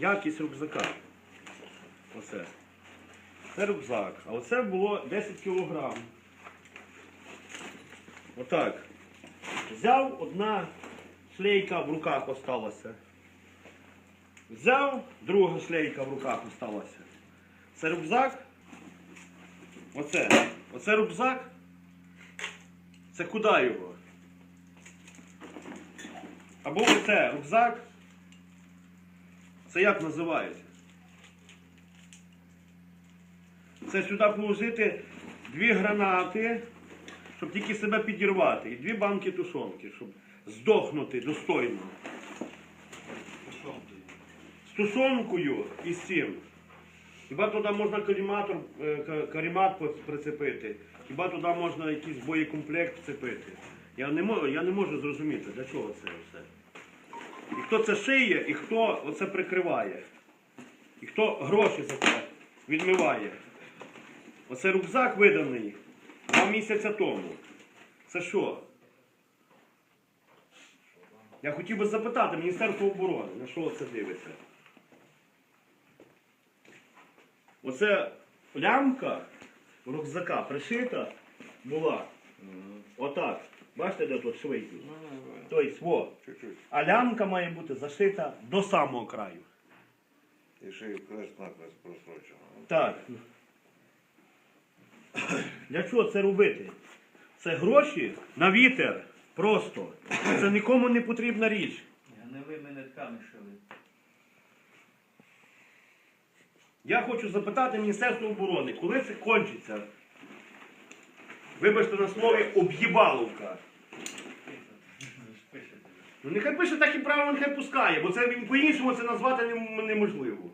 якість рюкзака. Оце. Це рюкзак. А оце було 10 кілограм. Отак. Взяв одна шлейка в руках осталася. Взяв, друга шлейка в руках осталася. Це рюкзак. Оце. Оце рюкзак. Це куди його? Або оце рюкзак. Це як називається? Це сюди положити дві гранати, щоб тільки себе підірвати. І дві банки тушонки, щоб здохнути достойно. З тушонкою і з цим. Хіба туди можна коліматор, е, карімат прицепити, хіба туди можна якийсь боєкомплект вцепити. Я не можу, я не можу зрозуміти, для чого це все. Хто це шиє, і хто оце прикриває. І хто гроші за це відмиває. Оце рюкзак виданий два місяця тому. Це що? Я хотів би запитати Міністерство оборони, на що це дивиться? Оце лямка рюкзака пришита була. Отак. Бачите, де тут швейки? Тобто, во. Чуть-чуть. А лямка має бути зашита до самого краю. І ще й крест-накрест просрочено. Так. Для чого це робити? Це гроші на вітер. Просто. Це нікому не потрібна річ. Гнилими нитками шили. Я хочу запитати Міністерство оборони, коли це кончиться? Вибачте на слові об'їбаловка. Ну нехай пише так і правильно, нехай пускає, бо це він по-іншому це назвати нем- неможливо.